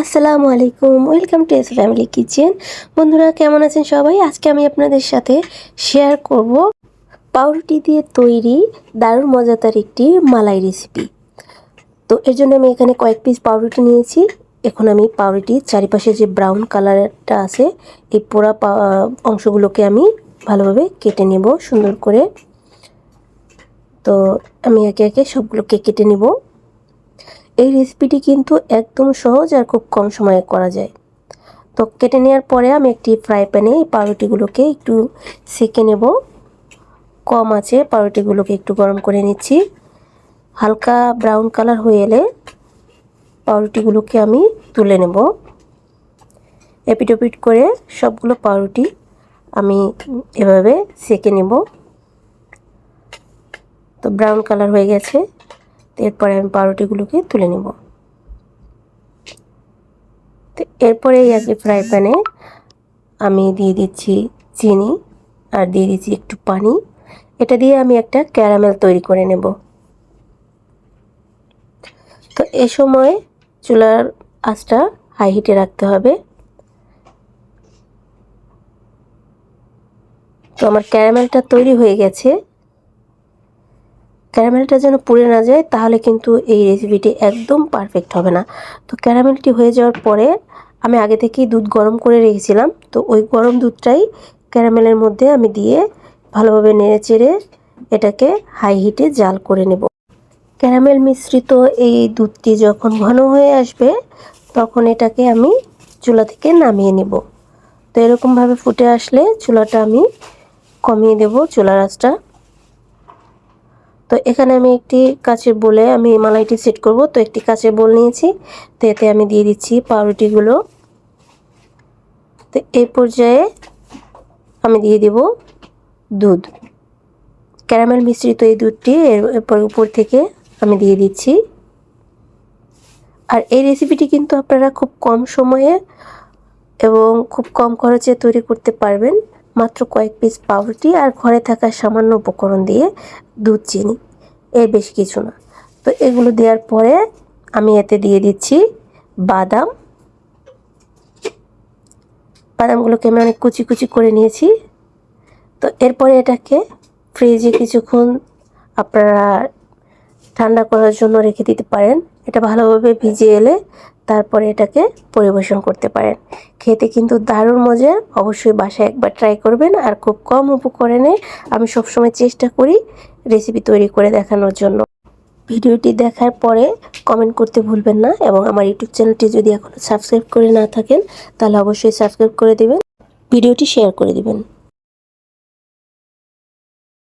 আসসালামু আলাইকুম, welcome to S family kitchen. বন্ধুরা, কেমন আছেন সবাই? আজকে আমি আপনাদের সাথে শেয়ার করব পাউরুটি দিয়ে তৈরি দারুণ মজাদার একটি মালাই রেসিপি তো এর জন্য আমি এখানে কয়েক পিস পাউরুটি নিয়েছি। এখন আমি পাউরুটির চারিপাশে যে ব্রাউন কালারটা আছে, এই পোড়া অংশগুলোকে আমি ভালোভাবে কেটে নেব সুন্দর করে। তো আমি একে একে সবগুলোকে কেটে নেব। এই রেসিপিটি কিন্তু একদম সহজ আর খুব কম সময়ে করা যায়। তো কেটে নেওয়ার পরে আমি একটি ফ্রাই প্যানে এই পাউরুটিগুলোকে একটু সেঁকে নেব। কম আছে, পাউরুটিগুলোকে একটু গরম করে নিচ্ছি। হালকা ব্রাউন কালার হয়ে এলে পাউরুটিগুলোকে আমি তুলে নেব। এপিটোপিট করে সবগুলো পাউরুটি আমি এভাবে সেঁকে নেব। তো ব্রাউন কালার হয়ে গেছে। এরপরে আমি পাউরুটিগুলোকে তুলে নেব। তো এরপরে এই ফ্রাই প্যানে আমি দিয়ে দিচ্ছি চিনি আর দিয়ে দিচ্ছি একটু পানি। এটা দিয়ে আমি একটা ক্যারামেল তৈরি করে নেব। তো এ সময় চুলার আঁচটা হাই হিটে রাখতে হবে। তো আমার ক্যারামেলটা তৈরি হয়ে গেছে। ক্যারামেলটা যেন পুড়ে না যায়, তাহলে কিন্তু এই রেসিপিটি একদম পারফেক্ট হবে না। তো ক্যারামেলটি হয়ে যাওয়ার পরে আমি আগে থেকেই দুধ গরম করে রেখেছিলাম। তো ওই গরম দুধটাই ক্যারামেলের মধ্যে আমি দিয়ে ভালোভাবে নেড়ে চেড়ে এটাকে হাই হিটে জাল করে নেব। ক্যারামেল মিশ্রিত এই দুধটি যখন ঘন হয়ে আসবে, তখন এটাকে আমি চুলা থেকে নামিয়ে নেব। তো এরকমভাবে ফুটে আসলে চুলাটা আমি কমিয়ে দেব, চুলার আঁচটা। তো এখানে আমি একটি কাচের বলে আমি মালাইটি সেট করব। তো একটি কাচের বোল নিয়েছি। তো এতে আমি দিয়ে দিচ্ছি পাউরুটিগুলো। তো এই পর্যায়ে আমি দিয়ে দেব দুধ। ক্যারামেল মিশ্রিত এই দুধটি এরপর উপর থেকে আমি দিয়ে দিচ্ছি। আর এই রেসিপিটি কিন্তু আপনারা খুব কম সময়ে এবং খুব কম খরচে তৈরি করতে পারবেন। মাত্র কয়েক পিস পাউরুটি আর ঘরে থাকা সামান্য উপকরণ দিয়ে দুধ, চিনি এর বেশি কিছু না। তো এগুলো দেওয়ার পরে আমি এতে দিয়ে দিচ্ছি বাদাম। বাদামগুলোকে আমি অনেক কুচি কুচি করে নিয়েছি। তো এরপরে এটাকে ফ্রিজে কিছুক্ষণ আপনারা ঠান্ডা করার জন্য রেখে দিতে পারেন। এটা ভালোভাবে ভিজে এলে তারপরে এটাকে পরিবেশন করতে পারেন। খেতে কিন্তু দারুণ মজার অবশ্যই বাসায় একবার ট্রাই করবেন আর খুব কম উপকরণে আমি সবসময় চেষ্টা করি রেসিপি তৈরি করে দেখানোর জন্য। ভিডিওটি দেখার পরে কমেন্ট করতে ভুলবেন না এবং আমার ইউটিউব চ্যানেলটি যদি এখনও সাবস্ক্রাইব করে না থাকেন, তাহলে অবশ্যই সাবস্ক্রাইব করে দেবেন, ভিডিওটি শেয়ার করে দিবেন।